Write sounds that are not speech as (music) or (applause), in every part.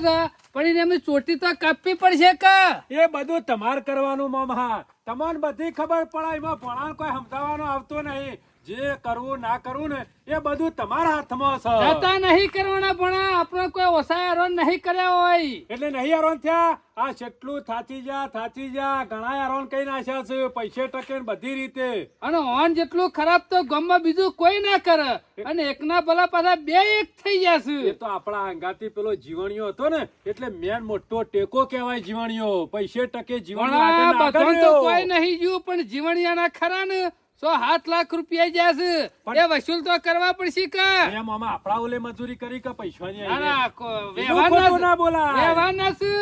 છે પણ એને અમે ચોટી તો કાપવી પડશે કે? એ બધું તમાર કરવાનું મામા તમને બધી ખબર પડે એમાં ભણાણ કોઈ સમજાવવાનો આવતો નહીં. જે કરવું ના કરવું ને એ બધું તમારા હાથમાં છે જતા નહીં કરવાના પણ આપણે કોઈ ઓસાયારો નહીં કર્યા હોય. એટલે નહીં આરોન થયા? આ જેટલું થાચી જા થાચી જા ઘણા આરોન કઈ નાખ્યા છે? પૈસે ટકે બધી રીતે. અને ઓન જેટલું ખરાબ તો ગામમાં બીજું કોઈ ના કરે. અને એકના ભલા પાછા બે એક થઈ એ તો આપણા અંગાથી પેલો જીવણીયો હતો ને એટલે મેન મોટો ટેકો કહેવાય જીવણીયો. પૈસે ટકે જીવણીયો કોઈ નહીં જીવ પણ જીવણિયાના ખરા ને સો સાત લાખ રૂપિયા જશે પણ- એ વસૂલ તો કરવા પડશે કે? એમ આમાં આપણા ઓલે મજૂરી કરી કે પૈસાની ના, ના, કો- બીજું ખોટું ના છે?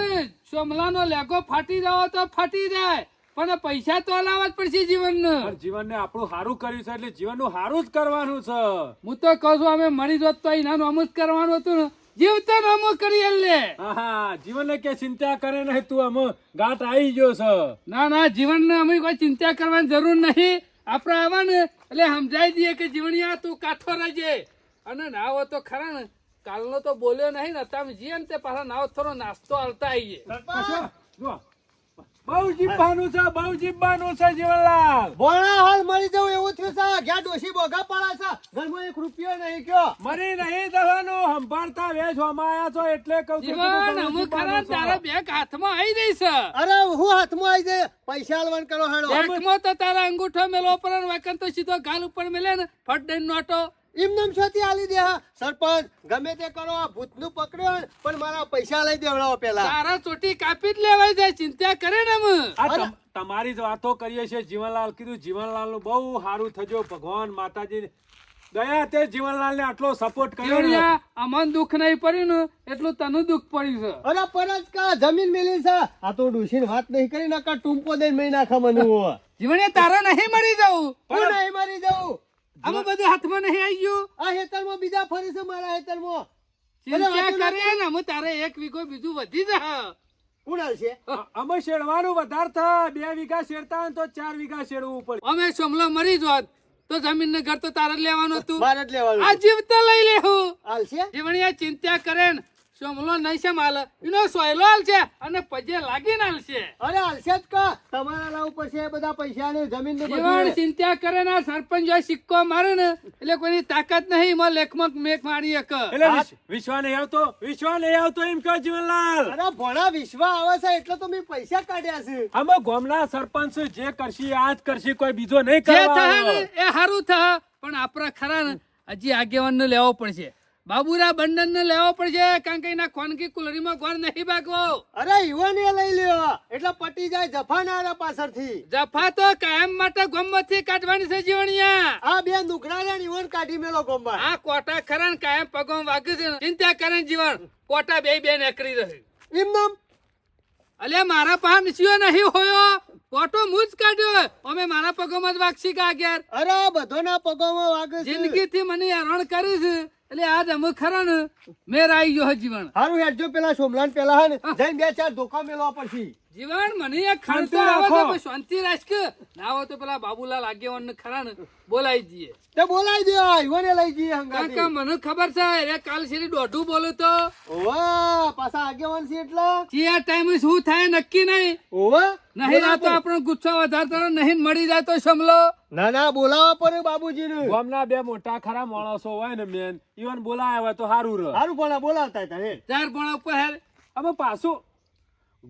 સોમલાનો લેગો ફાટી જાવ તો ફાટી જાય. પણ પૈસા તો લાવવા જ પડશે જીવન પણ જીવનને આપણું સારું કર્યું છે એટલે જીવનનું સારું જ કરવાનું છે. હું તો કહું છું અમે મરી જોત તો એના નોમું જ કરવાનું હતું ને. જીવતા નોમું કરી લે હા હા જીવનને કે ચિંતા કરે નહીં તું અમુક ગાંઠ આવી ગયો છે. ના ના જીવનને અમે કોઈ ચિંતા કરવાની જરૂર નહીં. આપણે આવા ને એટલે સમજાઈ દઈએ કે જીવણિયા તું કાઠો રહેજે. અને નાવો તો ખરા ને કાલનો તો બોલ્યો નહીં ને તમે જીએ ને તે પાછા નાવ થોડો નાસ્તો હાલતા આવીએ. જુઓ. બહુ જીવવાનું છે બહુ જીવવાનું છે જીવનલાલ. ભોળા હાલ મરી જવું એવું થયું છે. ઘ્યા ડોશી બોગા પાડા છે. ઘરમાં એક રૂપિયો નહીં કયો. મરી નહીં જવાનું. સંભાળતા વેચ હોમાયા છો એટલે કહું જીવન અમુક ખરા તારા બેગ હાથમાં આવી છે. અરે હું હાથમાં આવી જાય પૈસા આલવાન કરો હેડો. બેગમાં તો તારા અંગૂઠો મેલો પર વકન તો સીધો ગાલ ઉપર મેલે ને ફટ દઈને નોટો. એમ છોતી આલી દે સરપંચ ગમે તે કરો આ ભૂતનું પકડ્યો પણ મારા પૈસા લઈ દેવડાવો પેલા. તારા ચોટી કાપી જ લેવાય જાય ચિંતા કરે ને અમે તમારી જ વાતો કરીએ છીએ જીવનલાલ કીધું જીવનલાલનું બહુ સારું થજો ભગવાન માતાજી દયા તે જીવનલાલ ને આટલો સપોર્ટ કર્યો અમન દુઃખ નહીં પડ્યું ને એટલું તનું દુઃખ પડ્યું છે. અરે પરજ કા જમીન મેલી છે? આ તો ડોશીને વાત નહીં કરી નાખા ટૂંપો દઈને મેં નાખા મને હું. તારા નહીં મરી જવું. હું નહીં મરી જાઉં આમાં બધું હાથમાં નહીં આવી ગયું? આ હેતરમાં બીજા ફરી છે મારા હેતરમાં ચિંતા કરે ને અમે તારે એક વીઘો બીજું વધી જા કોણ આવશે અમે શેડવાનું વધારે થાય બે વીઘા શેડતા તો ચાર વીઘા શેડવું પડે. અમે સોમલો મરી જોત તો જમીન ને ઘર તો તારે જ લેવાનું હતું. મારે લેવાનું. આ જીવતા લઈ લેવું હાલશે જીવણિયા ચિંતા કરે ને સોમલો નહીં છે માલ. એનો સોયલો છે અને પજે લાગી નાલશે અરે હાલશે જ કા. તમારા લાવ પછી એ બધા પૈસા ને જમીન ને બધું ચિંતા કરે ના સરપંચ જો સિક્કો મારે ને એટલે કોઈની તાકાત નહીં એમાં લેખમાં મેક મારી એક. એટલે વિશ્વા નહીં આવતો વિશ્વા નહીં આવતો એમ કહો જીવનલાલ. અરે ભણા વિશ્વા આવે છે એટલે તો મેં પૈસા કાઢ્યા છે. અમે ગામના સરપંચ જે કરશી આજ કરશી કોઈ બીજો નહીં ને એ સારું થાય પણ આપણા ખરા ને હજી આગેવાન ને લેવો પડશે. બાબુરા બંડન ને લેવો પડશે કારણ કે એના ખોનકી કુલરીમાં ઘર નહીં બાકવો અરે યુવાન એ લઈ લ્યો. એટલે પટી જાય જફા ના આવે પાછળથી. જફા તો કાયમ માટે ગમતથી કાઢવાની છે જીવણિયા. આ બે દુકડા ને યુવાન કાઢી મેલો ગોમમાં. આ કોટા ખરા ને કાયમ પગો વાગે છે ચિંતા કરે જીવણ. કોટા બે બે નીકળી રહે. એમ નામ? અલે મારા પા નીચ્યો નહીં હોયો. કોટો મુજ કાઢ્યો. અમે મારા પગોમાં જ વાગશી કાગ્યાર. અરે બધોના બધો ના પગોમાં વાગે જિંદગી જિંદગીથી મને હેરાન કરી છે. એટલે આજ અમે ખરા ને મેર આવી ગયો જીવન. સારું હેડજો પેલા સોમલાન પેલા હે ને જઈને બે ચાર ધોકા મેળવા પડશે જીવન મને એક શાંતિ આવે તો. શાંતિ રાખ કે ના હોય તો પેલા બાબુલાલ આગેવાન ને ખરા ને બોલાવી દઈએ. તે બોલાવી દો આ લઈ જઈએ હંગાતી. કાકા મને ખબર છે એ કાલ શેરી દોઢું બોલો તો. ઓવા પાછા આગેવાન છે એટલે? કે આ ટાઈમે શું થાય નક્કી નહીં. ઓવા નહીં આ તો આપણો ગુસ્સો વધારતો નહીં મળી જાય તો સમલો ના ના બોલાવા પડે બાબુજી ને ગામના બે મોટા ખરા માણસો હોય ને મેન ઈવન બોલાયા હોય તો સારું રહે. સારું પણ બોલાવતા હતા હે ચાર પણ ઉપર હે અમે પાછું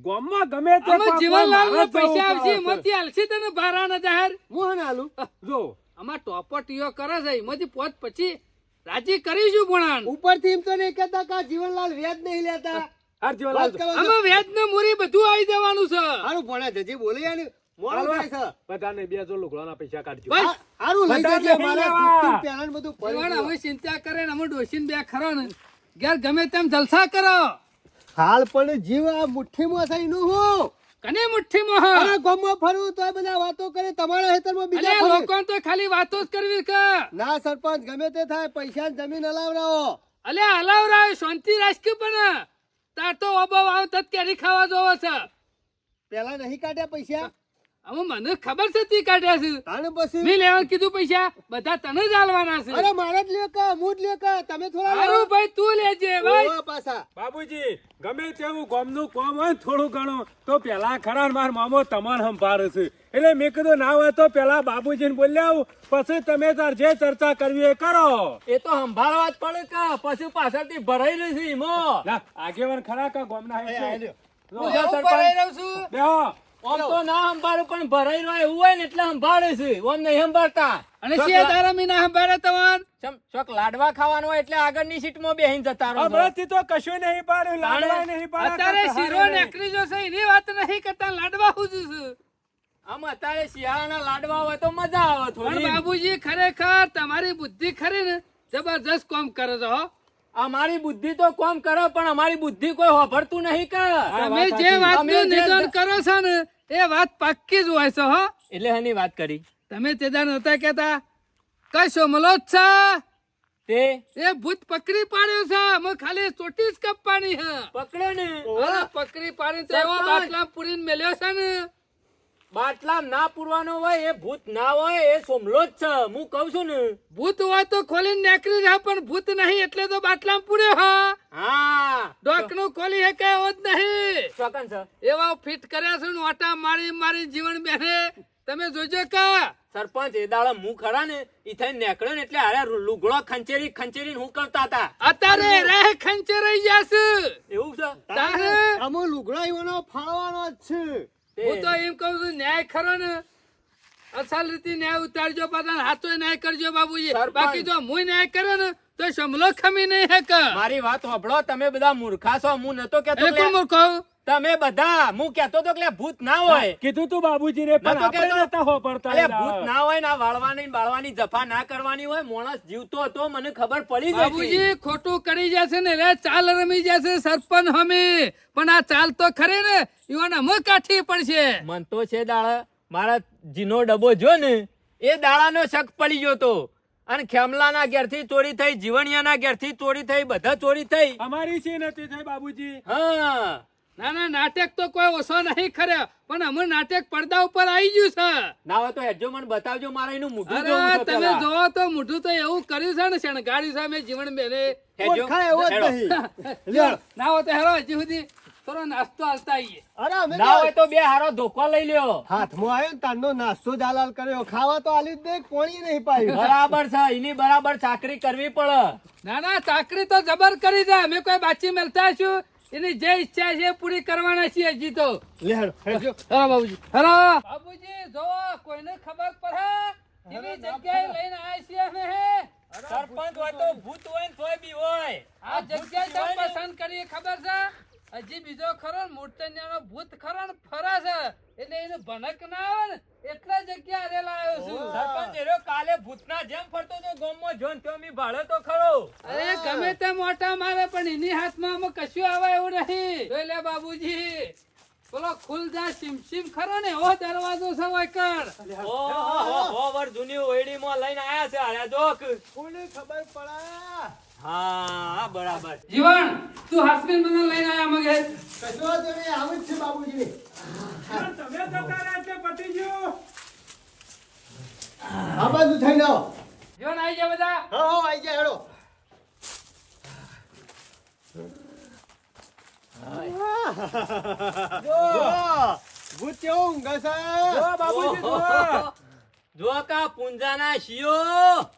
ગામમાં ગમે તે જીવનલાલ ને પૈસા આવશે. એમાંથી હાલશે તને ભારા ના જાહેર. હું હે ને જો. આમાં ટોપટીઓ કરે છે એમાંથી પોત પછી રાજી કરીશું ભણાન ઉપરથી એમ તો નહીં કહેતા કે જીવનલાલ વ્યાજ નહીં લેતા. આ જીવનલાલ. અમે વ્યાજ ને મૂરી બધું આવી જવાનું છે. હારું ભણે જજી બોલી છે. બધાને બે જો લુગડાના પૈસા કાઢજો. હારું લઈ જજે મારા પહેલા બધું પડી જીવન ગયું. અમે ચિંતા કરે ને અમે ડોસીને બે ખરો ને. ઘેર ગમે તેમ જલસા કરો. હાલ પણ જીવ આ મુઠ્ઠીમાં થઈ નું હું. કને મુઠ્ઠીમાં હ? અરે ગામમાં ફરું તો બધા વાતો કરે તમારા હેતરમાં બીજા અરે લોકો તો ખાલી વાતો જ કરવી કે? ના સરપંચ ગમે તે થાય પૈસા જમીન હલાવડાવો અલ્યા હલાવરાવ શાંતિ રાખ પણ. તાર તો ઓબો આવ તત કેરી ખાવા જોવો છે. પેલા નહીં કાઢ્યા પૈસા? અમે મને ખબર છે તી કાઢ્યા છે. તાણે પછી? મેં લેવાનું કીધું પૈસા? બધા તને જ આલવાના છે. અરે મારે જ લ્યો કા હું જ લ્યો કા તમે થોડા અરે ભાઈ તું લેજે ભાઈ પાછા. બાબુજી ગમે તેવું ગામનું કોમ હોય થોડું ઘણું તો પેલા ખરા માર મામો તમાર સંભાળે છે. એટલે મેં કીધું ના હોય તો પેલા બાબુજીને બોલ્યા આવું પછી તમે તાર જે ચર્ચા કરવી એ કરો. એ તો સંભાળવા જ પડે કે પછી પાછળથી ભરાઈ રહી છે ઈમો આગેવાન ખરા કા ગામના હે છે? હું એવું ભરાઈ છું. બેહો. ઓમ તો ના સંભાળું પણ ભરાઈ રહ્યો એવું હોય ને એટલે સંભાળે છે. ઓમ નહીં સંભાળતા. અને શિયા તારા મીના સંભાળે તવન ચમ ચોક લાડવા ખાવાનું હોય એટલે આગળની સીટમાં બેહીને જતા રહો છો. હમણાંથી તો કશું નહીં પાડ્યું લાડવા નહીં પાડ્યા અત્યારે શીરો નેકરી જો છે એની વાત નહીં કરતા લાડવા હું છું. આમ અત્યારે શિયાળાના લાડવા હોય તો મજા આવે થોડી. બાબુજી ખરેખર તમારી બુદ્ધિ ખરી ને જબરજસ્ત કામ કરે છો હો. અમારી બુદ્ધિ તો કોમ કરો પણ અમારી બુદ્ધિ કોઈ હોભરતું નહીં કે તમે જે વાતનું અમે જે- નિદાન કરો છો ને એ વાત પાક્કી જ હોય છે હો. એટલે હની વાત કરી. તમે તે દાન નતા કહેતા. કશો મલોત છે? તે? એ ભૂત પકડી પાડ્યો છે. અમે ખાલી ચોટી જ કપવાની હે પકડ્યો ને? પકડી પાડી તો એવો બાટલા પૂરીને મેલ્યો છે ને. બાટલા ના પૂરવાનો હોય એ ભૂત ના હોય એ સોમલો જ છે. હું કઉ છું ને. ભૂત હોય તો ખોલીને નીકળી રહે પણ ભૂત નહીં એટલે તો બાટલા પૂર્યો હા. હા. ડોકનું ખોલી હે કે જ નહીં. ચોકન છે. એવા ફિટ કર્યા છે ને ઓટા મારી મારી જીવન બેને તમે જોજો કા. સરપંચ એ દાડા હું ખરા ને ઈ થઈને નીકળ્યો ને એટલે હારે લુગડો ખંચેરી ખંચેરી હું કરતા હતા. અત્યારે રે ખંચે રહી જશે એવું છે? તારે? અમો લુગડો એવાનો ફાળવાનો જ છે. હું તો એમ કહું છું ન્યાય ખરો ને? અસલ રીતે ન્યાય ઉતારજો પાછા હાથો ન્યાય કરજો બાબુજી. બાકી જો હું ન્યાય કરે ને તો સમલો ખમી નહીં હે કે મારી વાત સાંભળો તમે બધા મૂર્ખા છો હું નતો કેતો કહું તમે બધા હું કેતો તો કે ભૂત ના હોય. કીધું તું બાબુજીને પણ આપણે નતા હો પડતા એના. ભૂત ના હોય ના વાળવાની બાળવાની જફા ના કરવાની હોય માણસ જીવતો હતો મને ખબર પડી ગઈ બાબુજી ખોટું કરી જશે ને રે ચાલ રમી જશે સરપંચ હમે. પણ આ ચાલ તો ખરે ને ઈવાને મો કાઠી પડશે. મન તો છે દાડા મારા જીનો ડબ્બો જો ને એ દાડાનો શક પડી ગયો તો. અને ખેમલાના ઘેરથી ચોરી થઈ જીવણિયાના ઘેરથી ચોરી થઈ બધા ચોરી થઈ. અમારી છે નથી થઈ બાબુજી? હા. ના ના નાટક તો કોઈ ઓછો નહીં ખરે પણ અમે નાટક પડદા ઉપર આવી ગયું છે. ના હોય તો એજો મને બતાવજો મારે એનું મોઢું જોવું અરે છે તમે જોવો તો મોઢું તો એવું કર્યું છે ને શણગાડ્યું છે મેં જીવન બેને. હેજો, ઓળખાય એવો જ નહીં. (laughs) ના હોય તો હેરો હજી સુધી થોડો નાસ્તો હાલતા આવીએ અરે અમે ના હોય તો બે હારો ધોકો લઈ લ્યો. હાથમાં આવ્યો ને તારનો નાસ્તો જાલાલ કર્યો. ખાવા તો આલી જ દે કોણી નહીં પાયું બરાબર છે એની બરાબર ચાકરી કરવી પડે. ના ના ચાકરી તો જબર કરી દે અમે કોઈ બાચી મળતા છું. એની જે ઈચ્છા છે પૂરી કરવાના છીએ હજી તો. બાબુજી. હેલો. બાબુજી જો કોઈને ખબર પડે? એવી જગ્યાએ લઈને આવ્યા છીએ અમે હે? સરપંચ હોય તો ભૂત હોય ને તોય બી હોય. આ જગ્યાએ તમે પસંદ કરી ખબર છે? હજી બીજો ખરો ને મૂર્તન્યાનો ભૂત ખરો ને ફરે છે. એટલે એને ભનક ના આવે ને. એટલા જગ્યા રેલા આવ્યો છું. સરપંચ એરો કાલે ભૂતના જેમ ફરતો તો ગામમાં જોન તો મી ભાડે તો ખરો. અરે ગમે તે મોટા મારે પણ એની હાથમાં અમે કશું આવે એવું નહીં જોઈ લે બાબુજી. પેલો ખુલદા સિમસિમ ખરો ને ઓ દરવાજો સવાય કર ઓ હો. વર જૂની ઓયડીમાં લઈને આયા છે હારે જોક કોને ખબર પડે? હા બરાબર. જીવન તું હાસબીન મને લઈને આયા મગે? કશો વાંધો આવું જ છે બાબુજી. તમે તો કરે એટલે ગયું આ બાજુ થઈ આવો જીવન આવી જા બધા. હા હા આવી જાય હેડો. જો બાબુજી જો. જો કા પુંજાના શિયો.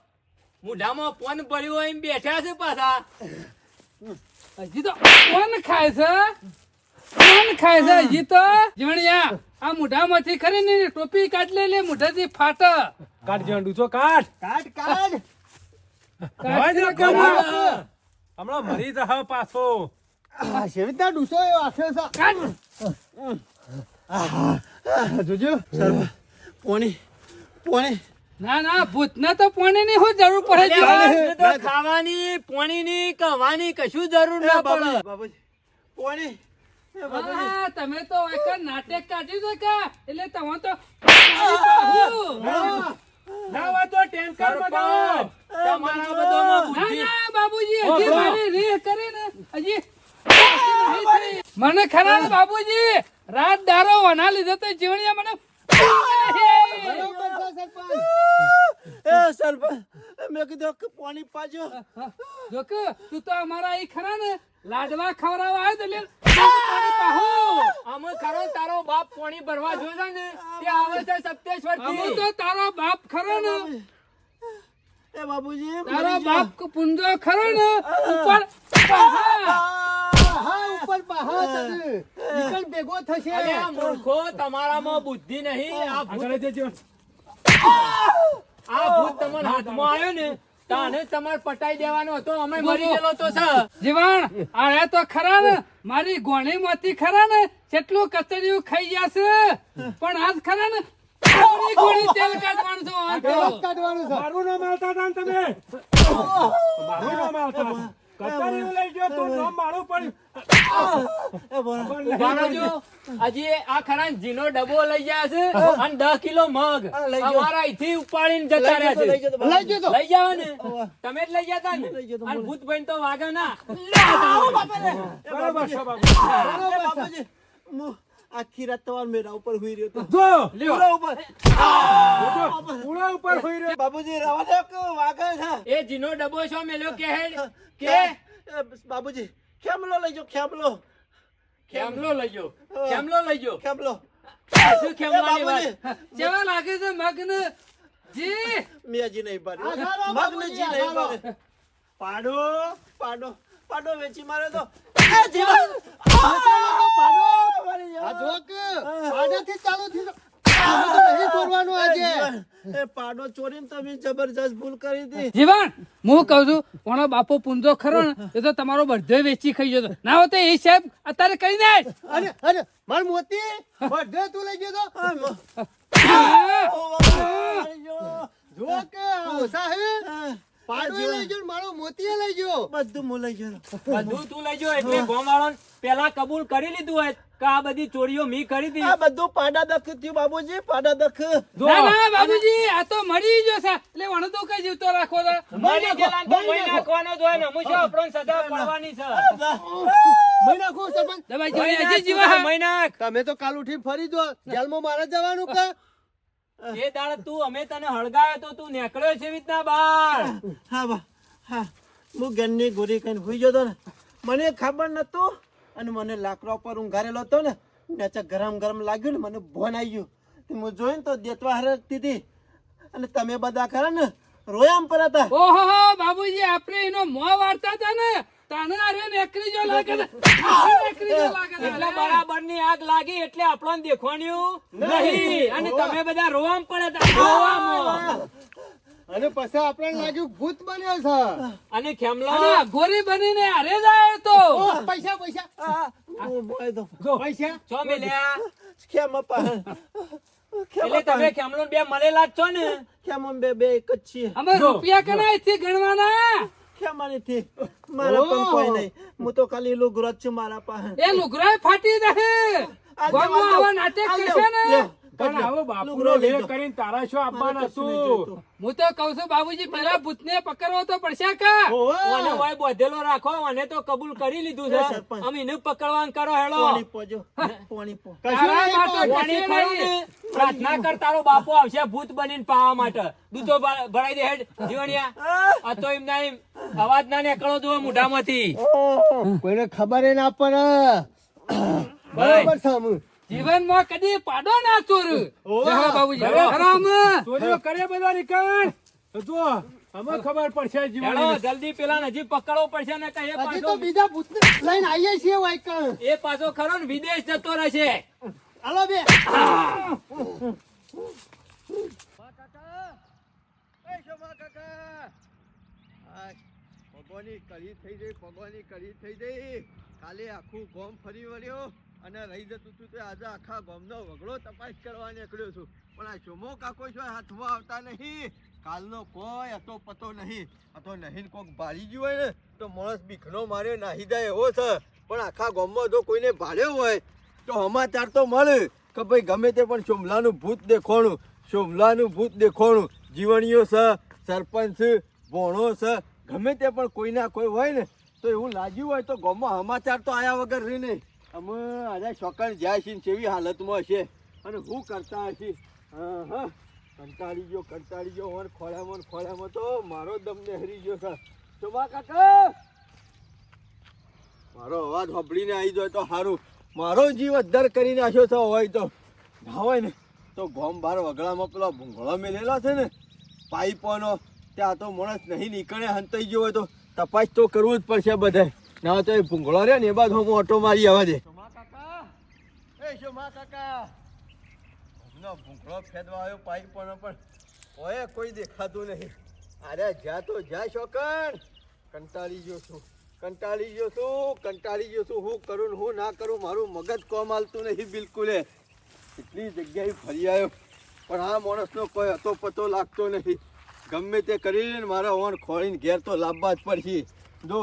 મુઢામાં પોન પડ્યું હોય એમ બેઠા છે પાછા. હજી તો કોણ ખાય છે. કોણ ખાય છે હજી તો. જણિયા આ મુઢામાંથી ખરી ને ટોપી કાઢ લે લે મુઢાથી ફાટ. કાઢ જંડુ છો કાઢ. કાઢ કાઢ? હમણાં મરી જા પાછો. આ શેવિતા ડૂસો એ આખે છે? કાઢ. જોજો પોણી પોણી. ના ના ભૂતને તો પાણીની શું જરૂર પડે તો ખાવાની પોણીની કવાની કશું જરૂર ના પડે. બાબુજી પોણી. તમે તો એક નાટક કાઢી દો કે? એટલે તમે તો. મને ખરા બાબુજી રાત દારો વના લીધો તો જીવણિયા મને (laughs) મેં કીધું કે પાણી પાજો. જોક તું તો અમારા અહીં ખરા ને? લાડવા ખવડાવવા આવ્યો તો લે અમે ખરો તારો બાપ પોણી ભરવા જોયો ને તે આવે છે સપ્તેશ્વર અમે તો તારો બાપ ખરો ને. એ બાબુજી તારો બાપ પુંજો ખરો ને. ઉપર નીકળ ભેગો થશે. અરે મૂર્ખો તમારામાં બુદ્ધિ નહીં આ ભૂત જજો. આ ભૂત તમારા હાથમાં આવ્યો ને તાને તમારે પટાઈ દેવાનો હતો અમે મરી ગયેલો તો છે જીવણ આયા તો ખરા ને? મારી ગોણી માંથી ખરા ને? કેટલું કચરિયું ખાઈ જશે પણ આજ ખરા ને? ગોળી તેલ કાઢવાનું છે છે. મારું નામ આવતા હતા તમે? મારું નામ આલતા હતા. લઈ ગયો તો નામ મારું પડ્યું એ બોલો. બાબાજો, હજી આ ખરા જીનો ડબ્બો લઈ ગયા છે અને દસ કિલો મગ. અમારા અહીંથી ઉપાડીને જતા રહ્યા છે. લઈ ને. તમે જ લઈ જતા ને? અને બોલો. તો વાગે ના. બરાબર છે. આખી રાત તમારા મેરા ઉપર હોઈ રહ્યો તો ઉડા ઉપર ઉડા ઉપર હોઈ રહ્યો. બાબુજી રવા દો કે વાગે છે? એ જીનો ડબો છો મેલ્યો કે કે? બાબુજી ખેમલો લઈ જો ખેમલો ખેમલો લઈ જો. ખેમલો લઈ જો. ખેમલો શું વાત બાબુજી. કેવા લાગે છે મગ્ન. જી. મિયાજી નહીં પાડે. મગ્ન જી નહીં પાડે. પાડો પાડો પાડો વેચી મારે તો. એ જીવન પાડો. મારી આ જોક પાડાથી ચાલુ થી આમાં તો નહીં છોડવાનું આજે. જીવન, એ પાડો ચોરીને તમે જબરજસ્ત ભૂલ કરી હતી જીવન હું કહું છું કોનો બાપો પુંજો ખરો ને એ તો તમારો બધો વેચી ખાઈ જતો ના હોત એ સાહેબ અત્યારે કરી નાખ અરે અરે માર મોતી બધે તું લઈ ગયો તો. જો બધું લઈ ગયો. બધું તું લઈ ગયો એટલે ગોમાળો પેલા કબૂલ કરી લીધું હોય. કે આ બધી ચોરીઓ મી કરી હતી? આ બધું પાડા દખ થયું બાબુજી પાડા દખ. ના ના બાબુજી આ તો મરી ગયો છે. એટલે વણ તો કઈ જીવતો રાખો તો મરી ગયો મરી નાખવાનો જો ને મુજો શું સદા પડવાની છે. મહિના નાખો સરપંચ. દબાઈ મહી હજી જીવા. મહી તમે તો કાલ ઉઠી ફરી દો જેલમાં મારે જવાનું કે? એ દાડે તું અમે તને હળગાયો તો તું નીકળ્યો છે રીતના બહાર હા બા હા. હું ગનની ગોરી કઈને હુઈ જતો ને. મને ખબર નતું અને મને લાકડા ઉપર ઊંઘારેલો હતો ને નેચે ગરમ ગરમ લાગ્યું ને મને ભોન આવી ગયું હું જોઈને તો દેતવા હરકતી હતી. અને તમે બધા ખરા ને રોયામ પર હતા. ઓહો હો, બાબુજી આપણે એનો મોં વાળતા હતા ને બરાબરની આગ લાગી એટલે આપણને દેખવાનું નહીં. અને તમે બધા રોવામ પડે તા રોવામાં. અને પછી આપણે લાગ્યું ભૂત બન્યો છે. અને ખેમલા? ગોરી બનીને હારે જાય તો પૈસા પૈસા. પૈસા? છો મેલ્યા કેમ અપા? એટલે તમે બે મળેલા જ છો ને? બે બે એક જ છીએ? અમે રૂપિયા કનાયથી ગણવાના. કેમ આનીથી? મારા પણ કોઈ નહીં. હું તો ખાલી લુગરો છું મારા પાસે. એ લુગરાય ફાટી જશે આ ગામમાં આવા નાટક કરશે ને? લ્યો, પણ આવો બાપુનો લુગડો લઈ લેર જાઓ. કરીને તારા શું આપવાના મારે કશું નહીં છું. હું તો કઉ છું બાબુજી પેલા ભૂતને પકડવો તો પડશે કા? ઓને વાય બોધેલો રાખો અને તો કબૂલ કરી લીધું છે. અમે એને પકડવાનું કરો હેળો. પોણી પોજો પોણી પો. તારા માટે પાણી કશું ખરું ને, નહીં. પ્રાર્થના કર તારો બાપુ આવશે ભૂત બનીને પાવા માટે. દૂધો ભરાઈ દે હેડ જીવણિયા. આ તો એમ ના એમ અવાજ ના નીકળો જો મોઢામાંથી. કોઈને ખબર ના પડે. બરાબર અમુ. જીવનમાં કદી પાડો ના ચોર. બાબુજી. ચોરીઓ કરે બધા નીકળ જો અમે ખબર પડશે જીવન જલ્દી પેલા નજીક પકડવો પડશે ને કે એ તો પાછો બીજા ભૂત લઈને આવીએ છીએ એ પાછો ખરો ને વિદેશ જતો રહેશે. હાલો બે. ભગવાનની કળી થઈ ગઈ ભગવાનની કરી થઈ ગઈ. કાલે આખું ગોમ ફરી વળ્યો. અને રહી જતું હતું તે આજે આખા ગામનો વગડો તપાસ કરવા નીકળ્યો છું. પણ આ ચોમો કાકો છો હાથમાં આવતા નહીં. કાલનો કોઈ હતો પતો નહીં. આ નહીં કોક ભાળી ગયું હોય ને, તો માણસ બીખનો માર્યો નાહી જાય એવો છે. પણ આખા ગામમાં જો કોઈને ભાળ્યો હોય, તો સમાચાર તો મળે કે ભાઈ ગમે તે પણ સોમલાનું ભૂત દેખોણું સોમલાનું ભૂત દેખોણું જીવણીઓ છે, સરપંચ, ભોણો છે, ગમે તે પણ કોઈના કોઈ હોય ને, તો એવું લાગ્યું હોય તો ગામમાં સમાચાર તો આયા વગર રહી નહીં. અમે આજે છોકર જાય છે કેવી હાલતમાં હશે અને હું કરતા હશે? હા હા. કંટાળી ગયો કંટાળી ગયો. હોન ખોળામાં ખોળામાં તો મારો દમ નહેરી ગયો છે. ચોમા કાકા! મારો અવાજ સાંભળીને આવી જાય તો સારું મારો જીવ અદ્ધર કરી નાખ્યો છે હોય તો. હોય ને, તો ગોમ બાર વગડામાં પેલો ભૂંગળો મેલેલો છે ને, પાઇપોનો. ત્યાં તો માણસ નહીં નીકળે, હંતાઈ ગયો હોય તો તપાસ તો કરવું જ પડશે બધાય. ના, તો એ ભૂંગળો રે ને એ બાજુ હું ઓટો મારી આવવા દે. શોમા કાકા. હમનો ભૂંગળો ફેદવા આવ્યો પાઈ પણ ઓય કોઈ દેખાતું નહીં. અરે, જા તો જા શોકણ કંટાળી ગયો કંટાળી ગયો કંટાળી ગયો હું કરું હું ના કરું, મારું મગજ કોમ હાલતું નહીં બિલકુલ. એટલી જગ્યાએ ફરી આવ્યો. પણ આ માણસનો કોઈ હતો પતો લાગતો નથી ગમે તે કરીને મારા ઓન ખોળીને ઘેર તો લાવવા જ પડશે જો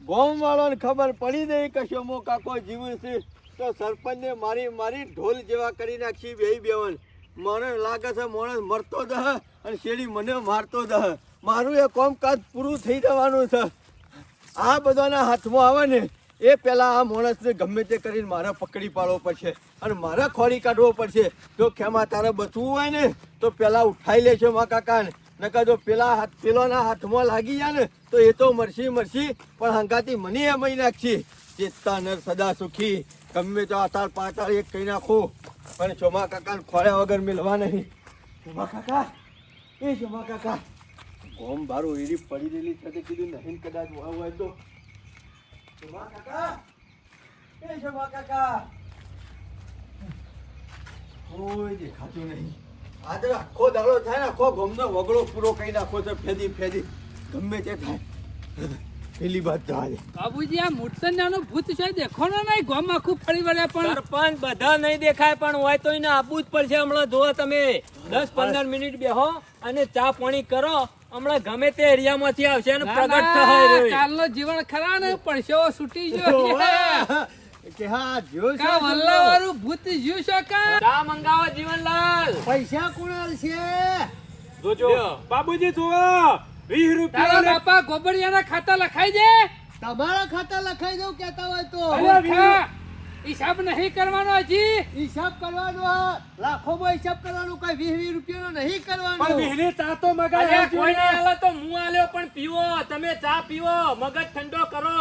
ગોમ વાળાને ખબર પડી નહીં કે શોમો કાકો જીવે છે. તો સરપંચને મારી મારી ઢોલ જેવા કરી નાખી બે બેવન મને લાગે છે માણસ મરતો દહ અને શેરી મને મારતો દહ મારું એ કામકાજ પૂરું થઈ જવાનું છે. આ બધાના હાથમાં આવે ને, એ પહેલાં આ માણસને ગમે તે કરીને મારે પકડી પાડવો પડશે અને મારે ખોરી કાઢવો પડશે. જો ખેમા તારે બચવું હોય ને, તો પહેલાં ઉઠાઈ લેશે મા કાકાને. નકર જો પેલા હાથ પેલાના હાથમાં લાગી જાય ને, તો એ તો મરસી મરસી, પણ હંગાતી મને એ મહી નાખશી ચેતતા નર સદા સુખી. ગમે તો આતાર પાતાળ એક કહી નાખો. પણ ચોમા કાકા ખોળ્યા વગર મિલવા નહીં. ચોમા કાકા, એ ચોમા કાકા. ગોમ બારું એરી પડી રહેલી છે કીધું નહીં કદાચ હોય તો. ચોમા કાકા, એ ચોમા કાકા. કોઈ દેખાતું નહીં. આજે આખો દાડો થાય ને આખો ગમનો વગડો પૂરો કરી નાખો છે ફેદી ફેદી. ગમે તે થાય. પેલી વાત ચાલે બાબુજી આ મૂર્તન્યાનું ભૂત છે દેખોનો નહીં? ગોમ આખું ફરી વળે પણ. સરપંચ બધા નહીં દેખાય પણ હોય તો એને આપવું જ પડશે. હમણાં જુઓ તમે દસ પંદર મિનિટ બેહો અને ચા પાણી કરો. હમણાં ગમે તે એરિયામાંથી આવશે અને પ્રગટ થાય કાલનો જીવન ખરા ને? પડશો છૂટી ગયો. (laughs) (laughs) કે હા જો કા વલ્લાવાળું ભૂત જ્યું છે કા? મંગાવો જીવનલાલ. પૈસા કુણાલ છે. જોજો. બાબુજી જુઓ. વીસ તારા રૂપિયા બાપા ગોબરિયાના ખાતા લખાઈ દે. તમારા ખાતા લખાઈ દઉં કેતા હોય તો. હિસાબ નહીં કરવાનો હજી. હિસાબ કરવાનો. લાખોમાં હિસાબ કરવાનો કઈ વીસ વીસ રૂપિયાનો નહીં પણ કરવાનો વીસની ચા તો મગજ કોઈને કોઈ આલે તો હું આલ્યો પણ પીવો. તમે ચા પીવો. મગજ ઠંડો કરો.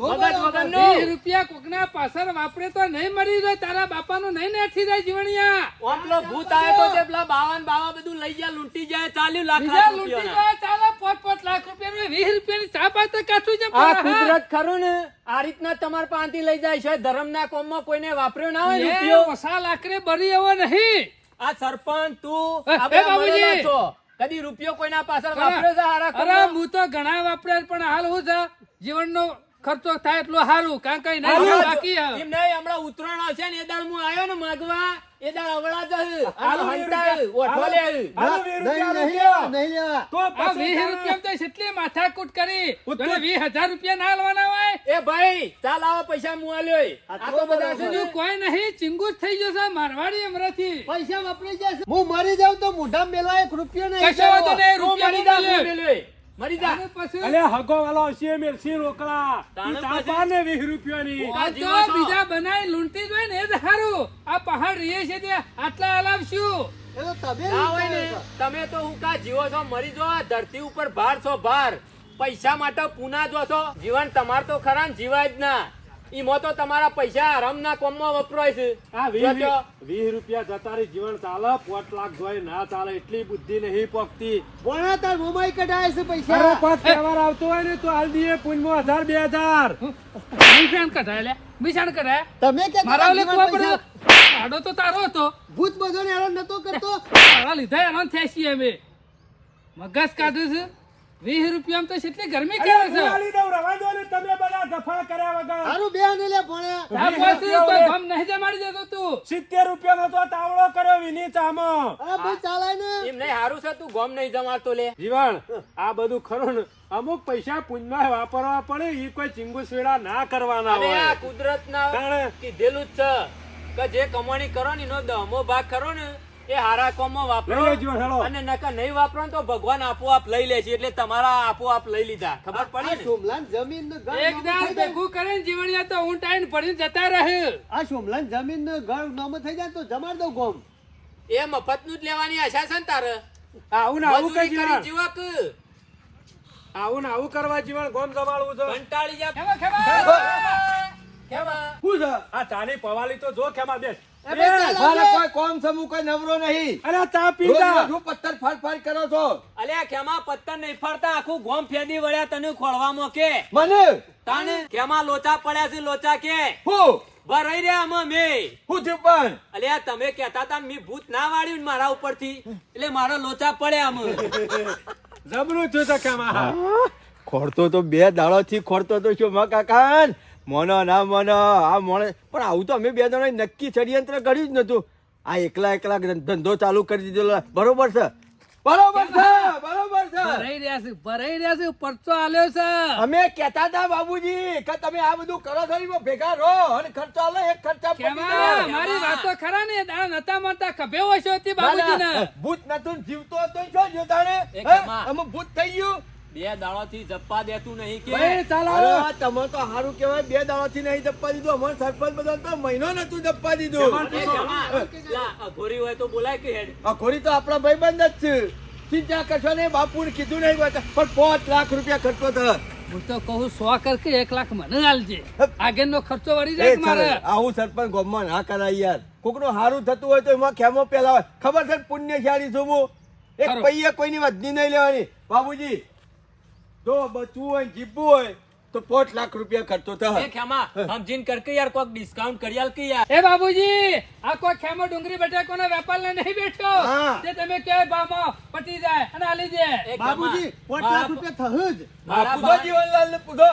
મગજ વગર નો વીસ રૂપિયા કોકના પાછળ વાપરે તો નહીં મરી રહે તારા બાપાનું નહીં નેઠી જાય જીવણિયા. ઓટલો ભૂત આવે તો તે પેલા બાવન બાવા બધું લઈ જાય લૂંટી જાય ચાલ્યું લાખ લૂંટી જાય ચાલો પોત પોત લાખ રૂપિયા વીસ રૂપિયાની ચા પાતા કાઠું છે આ. કુદરત ખરું ને? આ રીતના તમારા પાંતી લઈ જાય છે. ધર્મના કોમમાં કોઈને વાપર્યો ના હોય રૂપિયો. વસાલ આકરે બરી એવો નહીં. આ સરપંચ તું એ, આ એ બધા બાબુજી! છો. કદી રૂપિયો કોઈના પાછળ વાપર્યો છે? હારા અરે હું તો ઘણા વાપર્યા પણ હાલ હું છે? જીવનનો ખર્ચો થાય એટલું સારું કારણ કે નહીં બાકી એમ નહીં, હમણાં ઉત્તરાયણ આવશે ને એ દાળ હું આવ્યો ને માગવા એ દાળ અવળા જ હાલો વીસ ઓઠો લે નહીં નહીં નહીં લેવા. તો આ પછી વીસ તારે- રૂપિયા તો કેટલી માથાકૂટ કરી તને વીસ હજાર રૂપિયા ના લેવાના હોય. એ ભાઈ ચાલ આવો પૈસા હું આલ્યો આ તો બધા છે કોઈ નહીં ચિંગુસ થઈ ગયો છે મારવાડી અમરાથી. પૈસા વાપરી જશે. હું મરી જાઉં તો મોઢા મેલા એક રૂપિયો નહીં કશો તો નહીં રૂપિયા નહીં મેલ્યો. મરી જા. પછી? અલે હગો હશે રોકડા. રૂપિયાની. આ તો બીજા બનાવી લૂંટી જ ને એ જ સારું આ પહાડ રીએ છે તે આટલા હલાવશું. એ તો તમે હોય ને તમે તો હું કા જીવો છો મરી જો ધરતી ઉપર ભાર છો ભાર. પૈસા માટે પૂના જો છો. જીવન તમાર તો ખરા જીવાય જ ના. ઈમો તો તમારા પૈસા આરામના કોમમાં વપરાય છે. આ વીસ જો તો. વીસ રૂપિયા જીવન ચાલે પોટ લાખ જોઈ ના ચાલે એટલી બુદ્ધિ નહીં પકતી બોણા તાર મોબાઈલ કઢાય છે અરે પાંચ તહેવાર આવતો હોય ને તો હાલ દીએ પૂનમાં હજાર બે હજાર. બિશાણ કઢાય લે? બિશાણ કઢાય? તમે કે મારા ઓલે પૈસા- પડ્યો આડો તો તારો હતો. ભૂત બધો ને હેરાન નતો કરતો? લીધા હેરાન થયા છીએ અમે. મગજ કાઢ્યું છે? વીસ રૂપિયા તો કેટલી ગરમી કરે છે? ઉડાડી દઉં, રવા દો ને તમે બધા દફા કર્યા વગર. હારું બે ને લે ભોળા આ પોસરી ગમ નહીં જમાડી દેતો તું. સિત્તેર રૂપિયાનો તો તાવડો કર્યો વિની ચામાં. અરે ભાઈ ચાલાય ને. એમ નહીં હારું છે તું ગોમ નહીં જમાડતો લે. જીવન આ બધું ખરું ને અમુક પૈસા પુણ્યમાં વાપરવા પડે એ કોઈ ચીંગુ સીડા ના કરવાના અને આ કુદરતના કીધેલું જ છે કે જે કમાણી કરો ને એનો દમો ભાગ ખરો ને એ હારા કોમમાં વાપરો. અને નકર નહીં વાપરો તો ભગવાન આપોઆપ લઈ લે છે એટલે તમારા આપોઆપ લઈ લીધા. ખબર પડી ને? સોમલાન જમીનનું ઘર એક નામું દાળ થઈ ભેગું કરીને જીવણિયા તો હું ટાઈમ ભરીને જતા રહે. આ સોમલાન જમીનનું ઘર નામ થઈ જાય તો જમાડ દઉં ગોમ. એ મફતનું જ લેવાની આશા છે ને તારે? આવું ને આવું કઈ કરી જીવક. આવું ને આવું કરવા જીવન ગોમ જમાડવું છે. કંટાળી જા. ખેમા ખેમા કેમાં હું છે? આ ચાની પવાલી તો જો ખેમા બેસ. કોઈ કોમ સમૂહ કોઈ નવરો નહીં. અરે ચા પીતા હું પથ્થર ફાડ ફાડ કરો છો. અલ્યા ખેમા પત્તર નહીં ફરતા આખું ગોમ ફેદી વળ્યા તને ખોળવામાં કે? મને? તાને ખેમા લોચા પડ્યા છે લોચા કે? હું. ભરાઈ રહ્યા આમાં મે. હું થયું પણ. અલ્યા તમે કહેતા હતા મી ભૂત ના વાળ્યું મારા મારા ઉપરથી. એટલે મારા લોચા પડ્યા આમાં. જબરું થયું છે હા તો બે દાડો થી ખોડતો તો શું માં કાકા મોનો ના મોનો આ મોણે. પણ આવું તો અમે બે જણા નક્કી ષડયંત્ર કર્યું જ નતું આ એકલા એકલા ધંધો ચાલુ કરી દીધો બરોબર છે? બરોબર છે? બરોબર છે? ભરાઈ રહ્યા છે ભરાઈ રહ્યા છે પરચો આલ્યો છે. અમે કહેતા હતા બાબુજી કે તમે આ બધું કરો છો એમાં ભેગા રહો. અને ખર્ચો આલો એક ખર્ચા મારી વાતો ખરા ને? દાડા નતા મારતા ખભે હોય છે ના, ભૂત નતું જીવતો હતો જો? ખમા. અમે ભૂત થઈ ગયું. બે દાડાથી જપ્પા દેતું નહીં કે ચાલો તમે તો સારું કહેવાય બે દાડાથી નહીં જપ્પા દીધું. અમારે સરપંચ બદલ તો મહિનો નતું જપ્પા દીધું. અઘોરી હોય તો બોલાય કે અઘોરી તો આપણા ભાઈબંધ જ છે. ચિંતા કરશો નહીં બાપુને કીધું નહીં પણ પાંચ લાખ રૂપિયા ખર્ચો થયો. હું તો કહું સો કરકે એક લાખ મને આલજે. આગળનો ખર્ચો વળી જાય કે મારે? આવું સરપંચ ગોમમાં ના કરાય યાર. કોકનું સારું થતું હોય તો એમાં ખેમો પેલા હોય. ખબર છે પુણ્યશાળી છું હું? એક પૈયા પૈયે કોઈની વધની નહીં લેવાની. બાબુજી જો બચવું હોય ને જીવવું હોય તો પાંચ લાખ રૂપિયા ખર્ચો એ થાય ખેમા સમજીને કર કે યાર કોક ડિસ્કાઉન્ટ કરી આલ કે યાર. એ બાબુજી આ કોઈ ખેમો ડુંગળી વેપાર ને નહીં બેઠો? હા. જે તમે કે ભાવમાં પતી જાય અને આલી દે. એ બાબુજી પાંચ લાખ રૂપિયા થયું જ. મારા જીવનલાલ ને પૂછો.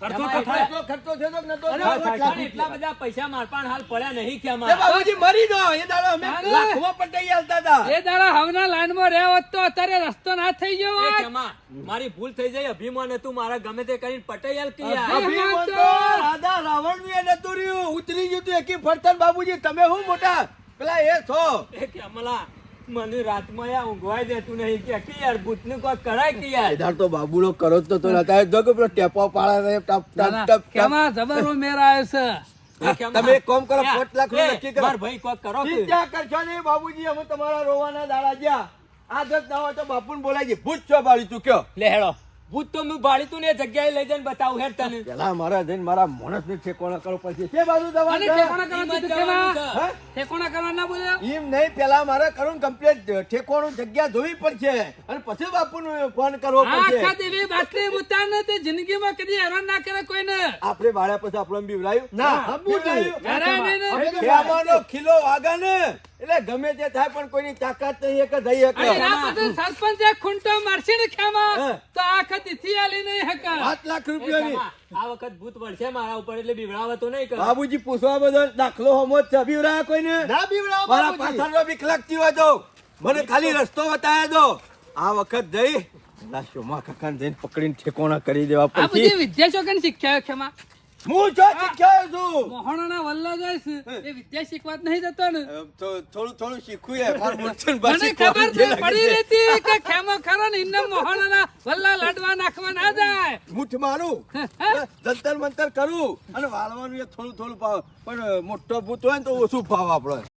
ખર્ચો તો થાય. ખર્ચો તો થયો? એટલા બધા પૈસા માર હાલ પડ્યા નહીં કે ખેમા બાબુજી મરી દો એ દાડો અમે ના, ના. પટાઈ આલતા હતા. એ દાડા હવના લાઈનમાં રહ્યા તો અત્યારે રસ્તો ના થઈ ગયો. ખેમા, મારી ભૂલ થઈ જાય અભિમાન હતું મારા ગમે તે કરીને પટાઈ આલ કે અભિમાન તો રાધા રાવણનું નતું રહ્યું. ઉતરી ગયું તું એકી ફરતન બાબુજી તમે હું મોટા? પેલા એ છો. એ ખેમલા મને રાતમાં યાર ઊંઘવાય દેતું નહીં. કે કે યાર ભૂતનું કોઈ કરાય કે યાર? એધાર તો બાબુનો કરો તો તો નતા જો કે પેલો ટેપો પાડે છે, ટપ ટપ ટપ કેમાં જબરો મેર આવ્યો છે? તમે એક કામ કરો, એ, લાખ રૂપિયા નક્કી કરો. માર ભાઈ કોક કરો કે ચિંતા કરશો ને બાબુજી અમે તમારા રોવાના દાડા જ્યાં. આ ના દાવા તો બાપુને બોલાય છે. ભૂત છો બાળી તું કયો લે હેડો ભૂત તો હું ભાળી તું ને જગ્યાએ લઈ જઈને બતાવું હેર તને. પેલા મારા જઈને મારા માણસ ને ઠેકોણા કરો પછી છે બાજુ દવા અને ઠેકોણા કરવા ના બોલ્યો? એમ નહીં પેલા મારે કરું કમ્પ્લીટ ઠેકોણું જગ્યા જોવી પડશે. અને પછી બાપુ નું ફોન કરવો પડશે. આખા દેવી બાટલી ઉતારને તે જિંદગીમાં કદી હેરાન ના કરે કોઈને? આપણે બાળ્યા પછી આપણને બીવડાયું? ના, હબુ. નહીં. ખીલો વાગે ને એટલે ગમે તે થાય પણ કોઈની તાકાત નહીં એક જ થઈ અને શકે સરપંચ એક ખૂંટો મારશે ને ખેમા? તો આ તિથિ આલી નહીં હકે. સાત લાખ રૂપિયાની આ વખત ભૂત વળશે મારા ઉપર એટલે બીવડાવા તો નહીં કર. બાબુજી પૂછવા બધો દાખલો હમો છે. બીવડાયા કોઈને? ના બીવડાવા મારા. પાછળનો બીક લાગતી હોય તો. મને ખાલી રસ્તો બતાવ્યા દો. આ વખત જઈ લાશો માં કાકાને જઈને પકડીને ઠેકોણા કરી દેવા આ બધી પછી વિદ્યા ચોકન શીખ્યા ખેમા? હું જો શીખ્યો છું. મોહણાના વલ્લા છે. એ વિદ્યા નહીં જતો ને. થોડું થોડું મને ખબર છે પડી. રહેતી કે ખેમો ખરો ને ઇન્ને મોહણાના વલ્લા લાડવા નાખવા ના જાય. મૂઠ મારું. જંતર મંતર કરું. અને વાળવાનું એ થોડું થોડું ભાવ પણ મોટો ભૂત હોય ને તો ઓછું ભાવ આપણે.